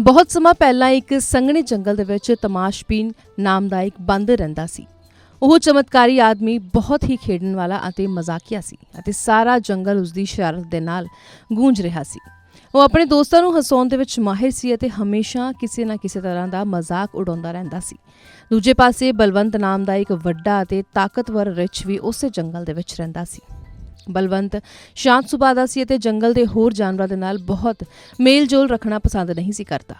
ਬਹੁਤ ਸਮਾਂ ਪਹਿਲਾਂ ਇੱਕ ਸੰਘਣੇ ਜੰਗਲ ਦੇ ਵਿੱਚ ਤਮਾਸ਼ਬੀਨ ਨਾਮ ਦਾ ਇੱਕ ਬਾਂਦਰ ਰਹਿੰਦਾ ਸੀ। ਉਹ ਚਮਤਕਾਰੀ ਆਦਮੀ ਬਹੁਤ ਹੀ ਖੇਡਣ ਵਾਲਾ ਅਤੇ ਮਜ਼ਾਕੀਆ ਸੀ ਅਤੇ ਸਾਰਾ ਜੰਗਲ ਉਸ ਦੀ ਸ਼ਰਾਰਤ ਦੇ ਨਾਲ ਗੂੰਜ ਰਿਹਾ ਸੀ। ਉਹ ਆਪਣੇ ਦੋਸਤਾਂ ਨੂੰ ਹਸਾਉਣ ਦੇ ਵਿੱਚ ਮਾਹਿਰ ਸੀ ਅਤੇ ਹਮੇਸ਼ਾ ਕਿਸੇ ਨਾ ਕਿਸੇ ਤਰ੍ਹਾਂ ਦਾ ਮਜ਼ਾਕ ਉਡਾਉਂਦਾ ਰਹਿੰਦਾ ਸੀ। ਦੂਜੇ ਪਾਸੇ ਬਲਵੰਤ ਨਾਮ ਦਾ ਇੱਕ ਵੱਡਾ ਅਤੇ ਤਾਕਤਵਰ ਰਿਛ ਵੀ ਉਸੇ ਜੰਗਲ ਦੇ ਵਿੱਚ ਰਹਿੰਦਾ ਸੀ। ਬਲਵੰਤ, ਸ਼ਾਂਤ ਸੁਭਾਅ ਦਾ ਸੀ ਅਤੇ ਜੰਗਲ ਦੇ ਹੋਰ ਜਾਨਵਰਾਂ ਦੇ ਨਾਲ ਬਹੁਤ ਮੇਲ-ਜੋਲ ਰੱਖਣਾ ਪਸੰਦ ਨਹੀਂ ਸੀ ਕਰਦਾ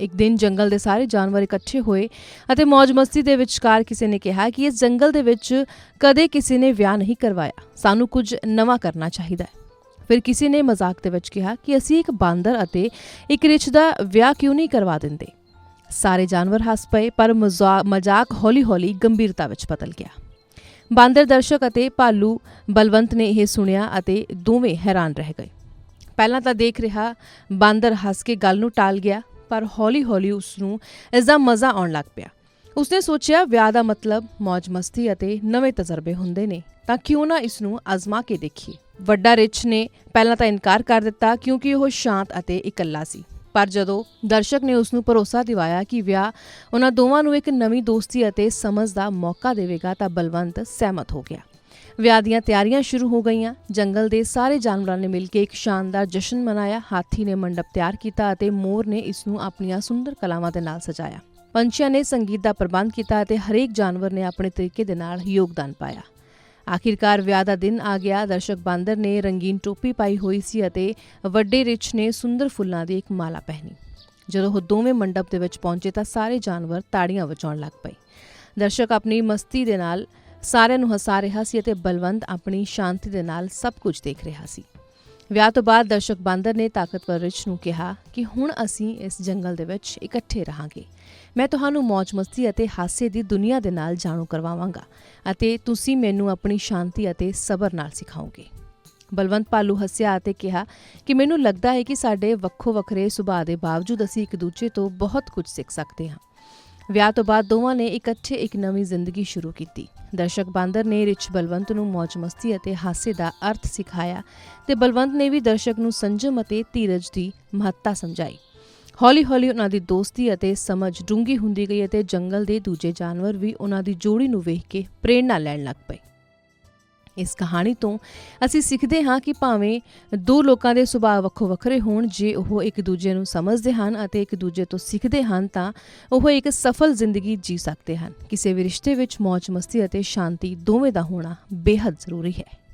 ਇੱਕ ਦਿਨ ਜੰਗਲ ਦੇ ਸਾਰੇ ਜਾਨਵਰ ਇਕੱਠੇ ਹੋਏ ਅਤੇ ਮौज-ਮਸਤੀ ਦੇ ਵਿਚਕਾਰ ਕਿਸੇ ਨੇ ਕਿਹਾ ਕਿ ਇਸ ਜੰਗਲ ਦੇ ਵਿੱਚ ਕਦੇ ਕਿਸੇ ਨੇ ਵਿਆਹ ਨਹੀਂ ਕਰਵਾਇਆ। ਸਾਨੂੰ ਕੁਝ ਨਵਾਂ ਕਰਨਾ ਚਾਹੀਦਾ ਹੈ। ਫਿਰ ਕਿਸੇ ਨੇ ਮਜ਼ਾਕ ਦੇ ਵਿੱਚ ਕਿਹਾ ਕਿ ਅਸੀਂ ਇੱਕ ਬਾਂਦਰ ਅਤੇ ਇੱਕ ਰਿਛ ਦਾ ਵਿਆਹ ਕਿਉਂ ਨਹੀਂ ਕਰਵਾ ਦਿੰਦੇ? ਸਾਰੇ ਜਾਨਵਰ ਹੱਸ ਪਏ ਪਰ ਮਜ਼ਾ- ਮਜ਼ਾਕ ਹੌਲੀ-ਹੌਲੀ ਗੰਭੀਰਤਾ ਵਿੱਚ ਬਦਲ ਗਿਆ। ਬਾਂਦਰ ਦਰਸ਼ਕ ਅਤੇ ਭਾਲੂ ਬਲਵੰਤ ਨੇ ਇਹ ਸੁਣਿਆ ਅਤੇ ਦੋਵੇਂ ਹੈਰਾਨ ਰਹਿ ਗਏ। ਪਹਿਲਾਂ ਤਾਂ ਦੇਖ ਰਿਹਾ, ਬਾਂਦਰ ਹੱਸ ਕੇ ਗੱਲ ਨੂੰ ਟਾਲ ਗਿਆ, ਪਰ ਹੌਲੀ-ਹੌਲੀ ਉਸ ਨੂੰ ਇਸ ਦਾ ਮਜ਼ਾ ਆਉਣ ਲੱਗ ਪਿਆ। ਉਸਨੇ ਸੋਚਿਆ, ਵਿਆਹ ਦਾ ਮਤਲਬ ਮौज-ਮਸਤੀ ਅਤੇ ਨਵੇਂ ਤਜਰਬੇ ਹੁੰਦੇ ਨੇ। ਤਾਂ ਕਿਉਂ ਨਾ ਇਸ ਨੂੰ ਅਜ਼ਮਾ ਕੇ ਦੇਖੀਏ। ਵੱਡਾ ਰਿਚ ਨੇ ਪਹਿਲਾਂ ਤਾਂ ਇਨਕਾਰ ਕਰ ਦਿੱਤਾ, ਕਿਉਂਕਿ ਉਹ ਸ਼ਾਂਤ ਅਤੇ ਇਕੱਲਾ ਸੀ। ਪਰ ਜਦੋਂ ਦਰਸ਼ਕ ਨੇ ਉਸ ਨੂੰ ਭਰੋਸਾ ਦਿਵਾਇਆ ਕਿ ਵਿਆਹ ਉਹਨਾਂ ਦੋਵਾਂ ਨੂੰ ਇੱਕ ਨਵੀਂ ਦੋਸਤੀ ਅਤੇ ਸਮਝ ਦਾ ਮੌਕਾ ਦੇਵੇਗਾ ਤਾਂ ਬਲਵੰਤ ਸਹਿਮਤ ਹੋ ਗਿਆ। ਵਿਆਹ ਦੀਆਂ ਤਿਆਰੀਆਂ ਸ਼ੁਰੂ ਹੋ ਗਈਆਂ। ਜੰਗਲ ਦੇ ਸਾਰੇ ਜਾਨਵਰਾਂ ਨੇ ਮਿਲ ਕੇ ਇੱਕ ਸ਼ਾਨਦਾਰ ਜਸ਼ਨ ਮਨਾਇਆ। ਹਾਥੀ ਨੇ ਮੰਡਪ ਤਿਆਰ ਕੀਤਾ ਅਤੇ ਮੋਰ ਨੇ ਇਸ ਨੂੰ ਆਪਣੀਆਂ ਸੁੰਦਰ ਕਲਾਵਾਂ ਦੇ ਨਾਲ ਸਜਾਇਆ। ਪੰਛੀਆਂ ਨੇ ਸੰਗੀਤ ਦਾ ਪ੍ਰਬੰਧ ਕੀਤਾ ਅਤੇ ਹਰੇਕ ਜਾਨਵਰ ਨੇ ਆਪਣੇ ਤਰੀਕੇ ਦੇ ਨਾਲ ਯੋਗਦਾਨ ਪਾਇਆ। ਆਖਿਰਕਾਰ ਵਿਆਹ ਦਾ ਦਿਨ ਆ ਗਿਆ। ਦਰਸ਼ਕ ਬਾਂਦਰ ਨੇ ਰੰਗੀਨ ਟੋਪੀ ਪਾਈ ਹੋਈ ਸੀ ਅਤੇ ਵੱਡੇ ਰਿਛ ਨੇ ਸੁੰਦਰ ਫੁੱਲਾਂ ਦੀ ਇੱਕ ਮਾਲਾ ਪਹਿਨੀ। ਜਦੋਂ ਉਹ ਦੋਵੇਂ ਮੰਡਪ ਦੇ ਵਿੱਚ ਪਹੁੰਚੇ ਤਾਂ ਸਾਰੇ ਜਾਨਵਰ ਤਾੜੀਆਂ ਵਜਾਉਣ ਲੱਗ ਪਏ। ਦਰਸ਼ਕ ਆਪਣੀ ਮਸਤੀ ਦੇ ਨਾਲ ਸਾਰਿਆਂ ਨੂੰ ਹਸਾ ਰਿਹਾ ਸੀ ਅਤੇ ਬਲਵੰਤ ਆਪਣੀ ਸ਼ਾਂਤੀ ਦੇ ਨਾਲ ਸਭ ਕੁਝ ਦੇਖ ਰਿਹਾ ਸੀ। ਵਿਆਹ ਤੋਂ ਬਾਅਦ ਦਰਸ਼ਕ ਬਾਂਦਰ ਨੇ ਤਾਕਤਵਰ ਰਿਛ ਨੂੰ ਕਿਹਾ ਕਿ ਹੁਣ ਅਸੀਂ ਇਸ ਜੰਗਲ ਦੇ ਵਿੱਚ ਇਕੱਠੇ ਰਹਾਂਗੇ। ਮੈਂ ਤੁਹਾਨੂੰ ਮौज-ਮਸਤੀ ਅਤੇ ਹਾਸੇ ਦੀ ਦੁਨੀਆ ਦੇ ਨਾਲ ਜਾਣੂ ਕਰਵਾਵਾਂਗਾ ਅਤੇ ਤੁਸੀਂ ਮੈਨੂੰ ਆਪਣੀ ਸ਼ਾਂਤੀ ਅਤੇ ਸਬਰ ਨਾਲ ਸਿਖਾਓਗੇ। ਬਲਵੰਤ ਪਾਲੂ ਹੱਸਿਆ ਅਤੇ ਕਿਹਾ ਕਿ ਮੈਨੂੰ ਲੱਗਦਾ ਹੈ ਕਿ ਸਾਡੇ ਵੱਖੋ ਵੱਖਰੇ ਸੁਭਾਅ ਦੇ ਬਾਵਜੂਦ ਅਸੀਂ ਇੱਕ ਦੂਜੇ ਤੋਂ ਬਹੁਤ ਕੁਝ ਸਿੱਖ ਸਕਦੇ ਹਾਂ। ਵਿਆਹ ਤੋਂ ਬਾਅਦ ਦੋਵਾਂ ਨੇ ਇਕੱਠੇ ਇੱਕ ਨਵੀਂ ਜ਼ਿੰਦਗੀ ਸ਼ੁਰੂ ਕੀਤੀ। ਦਰਸ਼ਕ ਬਾਂਦਰ ਨੇ ਰਿਚ ਬਲਵੰਤ ਨੂੰ ਮौज-ਮਸਤੀ ਅਤੇ ਹਾਸੇ ਦਾ ਅਰਥ ਸਿਖਾਇਆ ਤੇ ਬਲਵੰਤ ਨੇ ਵੀ ਦਰਸ਼ਕ ਨੂੰ ਸੰਜਮ ਅਤੇ ਧੀਰਜ ਦੀ ਮਹੱਤਤਾ ਸਮਝਾਈ। ਹੌਲੀ-ਹੌਲੀ ਉਹਨਾਂ ਦੀ ਦੋਸਤੀ ਅਤੇ ਸਮਝ ਡੂੰਗੀ ਹੁੰਦੀ ਗਈ ਅਤੇ ਜੰਗਲ ਦੇ ਦੂਜੇ ਜਾਨਵਰ ਵੀ ਉਹਨਾਂ ਦੀ ਜੋੜੀ ਨੂੰ ਵੇਖ ਕੇ ਪ੍ਰੇਰਣਾ ਲੈਣ ਲੱਗ ਪਏ। ਇਸ ਕਹਾਣੀ ਤੋਂ। ਅਸੀਂ ਸਿੱਖਦੇ ਹਾਂ ਕਿ ਭਾਵੇਂ ਦੋ ਲੋਕਾਂ ਦੇ ਸੁਭਾਅ ਵੱਖੋ ਵੱਖਰੇ ਹੋਣ, ਜੇ ਉਹ ਇੱਕ ਦੂਜੇ ਨੂੰ ਸਮਝਦੇ ਹਨ ਅਤੇ ਇੱਕ ਦੂਜੇ ਤੋਂ ਸਿੱਖਦੇ ਹਨ, ਤਾਂ ਉਹ ਇੱਕ ਸਫਲ ਜ਼ਿੰਦਗੀ ਜੀ ਸਕਦੇ ਹਨ। ਕਿਸੇ ਵੀ ਰਿਸ਼ਤੇ ਵਿੱਚ ਮੌਜ ਮਸਤੀ ਅਤੇ ਸ਼ਾਂਤੀ ਦੋਵੇਂ ਦਾ ਹੋਣਾ ਬੇਹੱਦ ਜ਼ਰੂਰੀ ਹੈ।